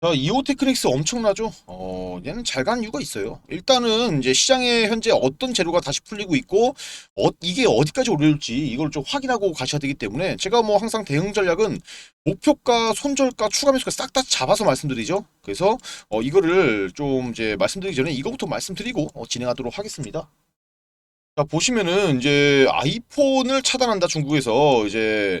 자, 이오 테크닉스 엄청나죠? 어, 얘는 잘 가는 이유가 있어요. 일단은 이제 시장에 현재 어떤 재료가 다시 풀리고 있고, 어, 이게 어디까지 오를지 이걸 좀 확인하고 가셔야 되기 때문에 제가 뭐 항상 대응 전략은 목표가, 손절가, 추가 매수가 싹 다 잡아서 말씀드리죠. 그래서 어, 이거를 좀 이제 말씀드리기 전에 이거부터 말씀드리고 어, 진행하도록 하겠습니다. 자, 보시면은 이제 아이폰을 차단한다 중국에서 이제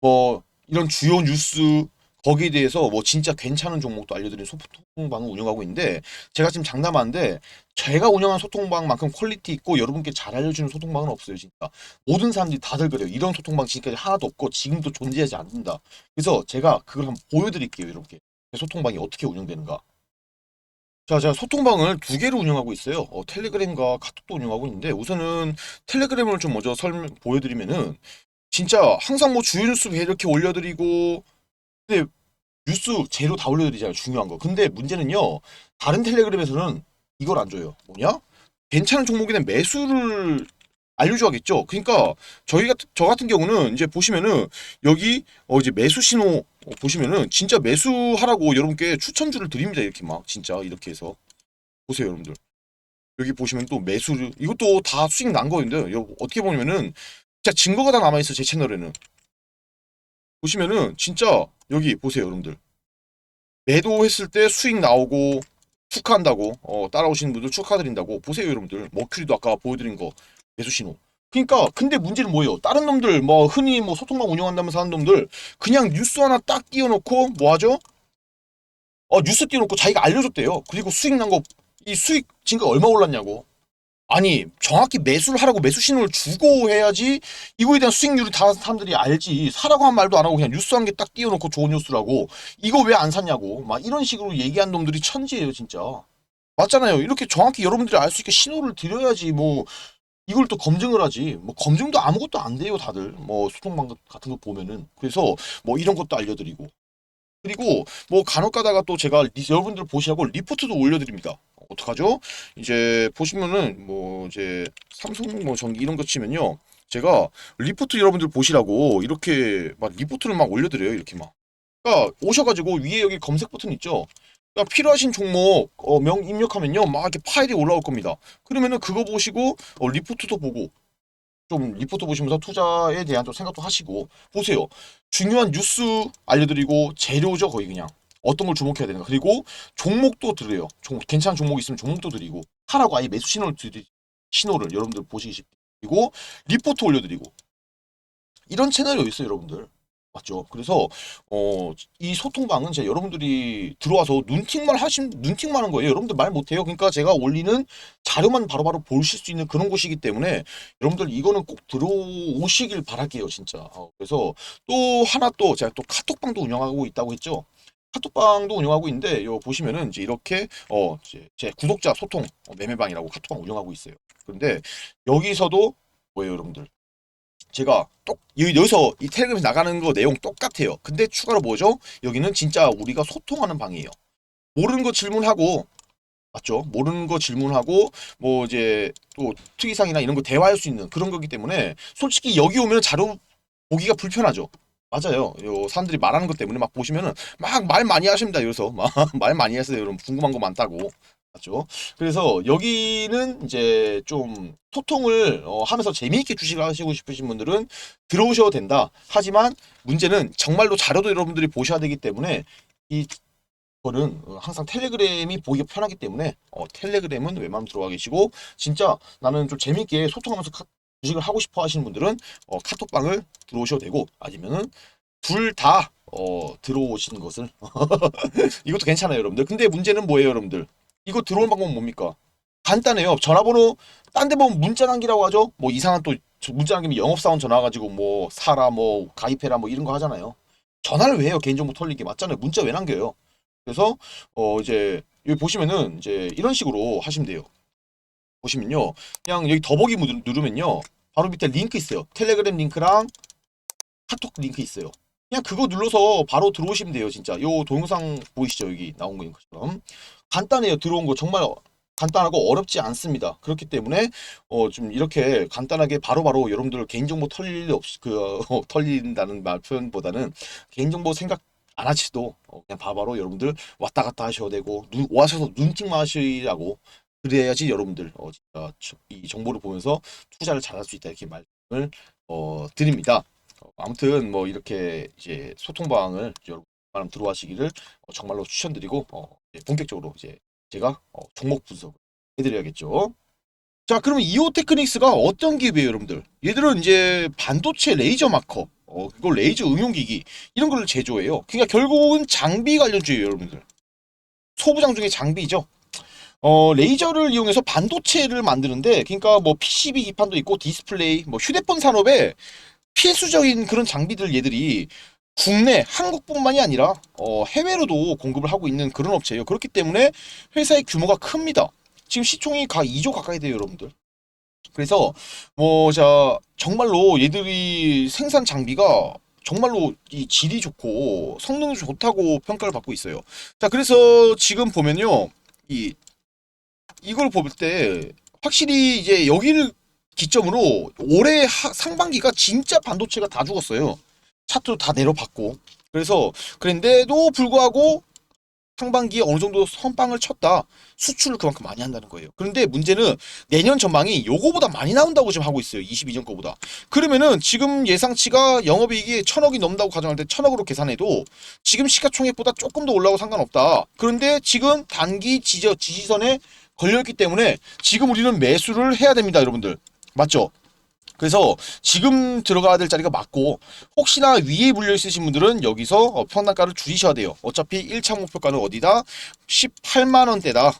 뭐 이런 주요 뉴스 거기에 대해서 뭐 진짜 괜찮은 종목도 알려드리는 소통방을 운영하고 있는데 제가 지금 장담하는데 제가 운영한 소통방만큼 퀄리티 있고 여러분께 잘 알려주는 소통방은 없어요 진짜. 모든 사람들이 다들 그래요. 이런 소통방 지금까지 하나도 없고 지금도 존재하지 않는다. 그래서 제가 그걸 한번 보여드릴게요 제 소통방이 어떻게 운영되는가. 자, 제가 소통방을 두 개를 운영하고 있어요. 어, 텔레그램과 카톡도 운영하고 있는데 우선은 텔레그램을 좀 먼저 설명 보여드리면은 진짜 항상 뭐 주요 뉴스 이렇게 올려드리고 근데 뉴스 재료 다 올려드리잖아요. 중요한 거. 근데 문제는요. 다른 텔레그램에서는 이걸 안 줘요. 뭐냐? 괜찮은 종목에 대한 매수를 알려줘야겠죠. 그러니까 저희 같은 저 같은 경우는 이제 보시면은 여기 어 이제 매수 신호 어, 보시면은 진짜 매수하라고 여러분께 추천주를 드립니다. 이렇게 막 진짜 이렇게 해서 보세요, 여러분들. 여기 보시면 또 매수를 이것도 다 수익 난 거인데 요 어떻게 보면은 진짜 증거가 다 남아 있어 제 채널에는. 보시면은 진짜 여기 보세요, 여러분들. 매도했을 때 수익 나오고 축하한다고 어, 따라오시는 분들 축하드린다고 보세요 여러분들. 머큐리도 아까 보여드린 거 매수 신호. 그러니까 근데 문제는 뭐예요? 다른 놈들 뭐 흔히 뭐 소통방 운영한다면서 하는 놈들 그냥 뉴스 하나 딱 띄워놓고 뭐 하죠? 어 뉴스 띄워놓고 자기가 알려줬대요. 그리고 수익 난 거 이 수익 증가 얼마 올랐냐고 아니 정확히 매수를 하라고 매수 신호를 주고 해야지 이거에 대한 수익률이 다 사람들이 알지. 사라고 한 말도 안 하고 그냥 뉴스 한 개 딱 띄워놓고 좋은 뉴스라고. 이거 왜 안 샀냐고. 막 이런 식으로 얘기한 놈들이 천지예요 진짜. 맞잖아요. 이렇게 정확히 여러분들이 알 수 있게 신호를 드려야지 뭐 이걸 또 검증을 하지. 뭐 검증도 아무것도 안 돼요 다들. 뭐 소통방 같은 거 보면은. 그래서 뭐 이런 것도 알려드리고. 그리고 뭐 간혹 가다가 또 제가 리- 여러분들 보시라고 리포트도 올려드립니다 어떡하죠? 이제 보시면은 뭐 이제 삼성 뭐 전기 이런 거 치면요. 제가 리포트 여러분들 보시라고 이렇게 막 리포트를 막 올려드려요 이렇게 막. 그러니까 오셔가지고 위에 여기 검색 버튼 있죠? 그러니까 필요하신 종목 어, 명 입력하면요. 막 이렇게 파일이 올라올 겁니다. 그러면은 그거 보시고 어, 리포트도 보고 좀 리포트 보시면서 투자에 대한 좀 생각도 하시고 보세요. 중요한 뉴스 알려드리고 재료죠 거의 그냥 어떤 걸 주목해야 되는가. 그리고 종목도 드려요. 종, 괜찮은 종목 있으면 종목도 드리고 하라고 아예 매수 신호를 드리 신호를 여러분들 보시기 그리고 리포트 올려드리고. 이런 채널이 어디 있어요 여러분들? 맞죠? 그래서 어 이 소통방은 제가 여러분들이 들어와서 눈팅만 하신 눈팅만 하는 거예요. 여러분들 말 못해요. 그러니까 제가 올리는 자료만 바로바로 보실 수 있는 그런 곳이기 때문에 여러분들 이거는 꼭 들어오시길 바랄게요 진짜. 어, 그래서 또 하나 또 제가 또 카톡방도 운영하고 있다고 했죠 카톡방도 운영하고 있는데 요 보시면은 이제 이렇게 어 이제 제 구독자 소통 어, 매매방이라고 카톡방 운영하고 있어요 그런데 여기서도 뭐예요 여러분들 제가 똑 여- 여기서 이 텔레그램에서 나가는 거 내용 똑같아요. 근데 추가로 뭐죠? 여기는 진짜 우리가 소통하는 방이에요. 모르는 거 질문하고 맞죠? 모르는 거 질문하고 뭐 이제 또 특이사항이나 이런 거 대화할 수 있는 그런 거기 때문에 솔직히 여기 오면 자료 보기가 불편하죠. 맞아요. 요 사람들이 말하는 것 때문에 막 보시면은 막 말 많이 하십니다. 여기서 막 말 많이 하세요. 여러분 궁금한 거 많다고. 맞죠? 그래서 여기는 이제 좀 소통을 어, 하면서 재미있게 주식을 하시고 싶으신 분들은 들어오셔도 된다. 하지만 문제는 정말로 자료도 여러분들이 보셔야 되기 때문에 이 거는 어, 항상 텔레그램이 보기가 편하기 때문에 어, 텔레그램은 웬만하면 들어가 계시고 진짜 나는 좀 재미있게 소통하면서 카- 주식을 하고 싶어 하시는 분들은 어, 카톡방을 들어오셔도 되고 아니면은 둘다 어, 들어오시는 것을. 이것도 괜찮아요 여러분들. 근데 문제는 뭐예요 여러분들? 이거 들어오는 방법은 뭡니까? 간단해요. 전화번호 딴 데 보면 문자 남기라고 하죠? 뭐 이상한 또저 문자 남기면 영업사원 전화 가지고 뭐 사라 뭐 가입해라 뭐 이런 거 하잖아요. 전화를 왜 해요? 개인정보 털리게 맞잖아요. 문자 왜 남겨요? 그래서 어 이제 여기 보시면은 이제 이런 식으로 하시면 돼요 보시면요. 그냥 여기 더보기 누르- 누르면요. 바로 밑에 링크 있어요. 텔레그램 링크랑 카톡 링크 있어요. 그냥 그거 눌러서 바로 들어오시면 돼요 진짜. 요 동영상 보이시죠? 여기 나온 거 것처럼. 간단해요. 들어온 거 정말 간단하고 어렵지 않습니다. 그렇기 때문에 어 좀 이렇게 간단하게 바로바로 여러분들 개인정보 털릴 일 없이 그 어, 털린다는 말 표현보다는 개인정보 생각 안 하시도 어, 그냥 바로바로 여러분들 왔다 갔다 하셔도 되고 눈, 와셔서 눈팅만 하시라고 그래야지 여러분들 어, 진짜 저- 이 정보를 보면서 투자를 잘할 수 있다 이렇게 말씀을 어, 드립니다. 어, 아무튼 뭐 이렇게 이제 소통 방을 여러분 많이 들어와시기를 어, 정말로 추천드리고 어, 이제 본격적으로 이제 제가 어, 종목 분석을 해드려야겠죠. 자, 그러면 이오 테크닉스가 어떤 기업이에요, 여러분들? 얘들은 이제 반도체 레이저 마커, 어, 그걸 레이저 응용기기 이런 걸 제조해요. 그러니까 결국은 장비 관련주예요, 여러분들. 소부장 중에 장비죠. 어, 레이저를 이용해서 반도체를 만드는데, 그러니까 뭐 PCB 기판도 있고 디스플레이, 뭐 휴대폰 산업에 필수적인 그런 장비들 얘들이 국내 한국뿐만이 아니라 어, 해외로도 공급을 하고 있는 그런 업체예요. 그렇기 때문에 회사의 규모가 큽니다. 지금 시총이 가 2조 가까이 돼요, 여러분들. 그래서 뭐 자 정말로 얘들이 생산 장비가 정말로 이 질이 좋고 성능이 좋다고 평가를 받고 있어요. 자 그래서 지금 보면요 이 이걸 볼 때 확실히 이제 여기를 기점으로 올해 하- 상반기가 진짜 반도체가 다 죽었어요. 차트도 다 내려봤고. 그래서 그런데도 불구하고 상반기에 어느 정도 선방을 쳤다. 수출을 그만큼 많이 한다는 거예요. 그런데 문제는 내년 전망이 요거보다 많이 나온다고 지금 하고 있어요. 22년 거보다. 그러면은 지금 예상치가 영업이익이 천억이 넘는다고 가정할 때 천억으로 계산해도 지금 시가총액보다 조금 더 올라고 상관없다. 그런데 지금 단기 지저, 지지선에 걸려있기 때문에 지금 우리는 매수를 해야 됩니다, 여러분들. 맞죠? 그래서 지금 들어가야 될 자리가 맞고 혹시나 위에 물려 있으신 분들은 여기서 어, 평단가를 줄이셔야 돼요. 어차피 1차 목표가는 어디다? 18만 원대다.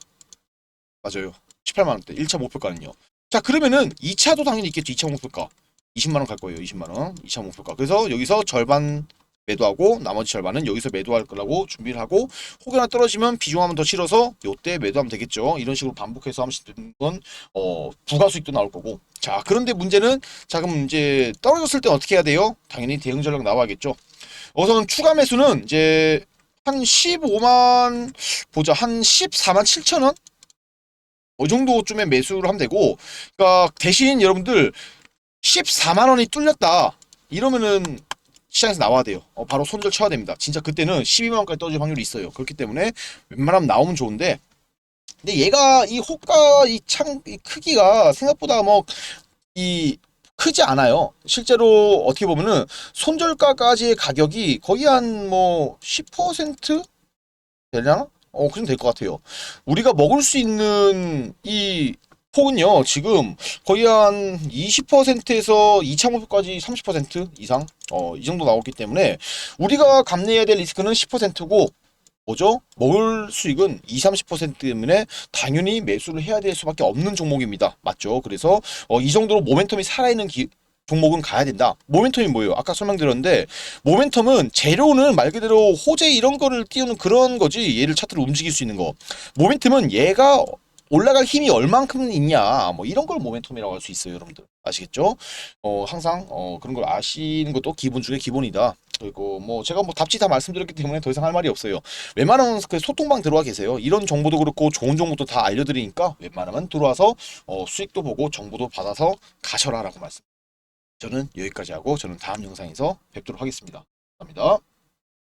맞아요. 18만 원대. 1차 목표가는요. 자, 그러면은 2차도 당연히 있겠죠. 2차 목표가. 20만 원 갈 거예요. 20만 원. 2차 목표가. 그래서 여기서 절반 매도하고 나머지 절반은 여기서 매도할 거라고 준비를 하고 혹여나 떨어지면 비중 한번 더 실어서 요때 매도하면 되겠죠. 이런 식으로 반복해서 하시는 건 어, 부가 수익도 나올 거고. 자, 그런데 문제는 자 그럼 이제 떨어졌을 때 어떻게 해야 돼요? 당연히 대응 전략 나와야겠죠. 우선 추가 매수는 이제 한 15만 보자 한 14만 7천 원? 이 정도쯤에 매수를 하면 되고 그러니까 대신 여러분들 14만 원이 뚫렸다 이러면은 시장에서 나와야 돼요. 어, 바로 손절 쳐야 됩니다. 진짜 그때는 12만 원까지 떨어질 확률이 있어요. 그렇기 때문에 웬만하면 나오면 좋은데 근데 얘가 이 호가 이창 이 크기가 생각보다 뭐이 크지 않아요. 실제로 어떻게 보면은 손절가까지의 가격이 거의 한 뭐 10% 되려나? 어, 그 정도 될 것 같아요. 우리가 먹을 수 있는 이 폭은요, 지금 거의 한 20%에서 2차 목표까지 30% 이상, 어, 이 정도 나왔기 때문에 우리가 감내해야 될 리스크는 10%고, 뭐죠? 먹을 수익은 20, 30% 때문에 당연히 매수를 해야 될 수밖에 없는 종목입니다. 맞죠? 그래서 어, 이 정도로 모멘텀이 살아있는 기- 종목은 가야 된다. 모멘텀이 뭐예요? 아까 설명드렸는데 모멘텀은 재료는 말 그대로 호재 이런 거를 띄우는 그런 거지 얘를 차트를 움직일 수 있는 거. 모멘텀은 얘가 올라갈 힘이 얼만큼 있냐 뭐 이런 걸 모멘텀이라고 할 수 있어요 여러분들. 아시겠죠? 어 항상 어 그런 걸 아시는 것도 기본 중에 기본이다. 그리고 뭐 제가 뭐 답지 다 말씀드렸기 때문에 더 이상 할 말이 없어요. 웬만하면 그 소통방 들어와 계세요. 이런 정보도 그렇고 좋은 정보도 다 알려드리니까 웬만하면 들어와서 어 수익도 보고 정보도 받아서 가셔라 라고 말씀. 저는 여기까지 하고 저는 다음 영상에서 뵙도록 하겠습니다. 감사합니다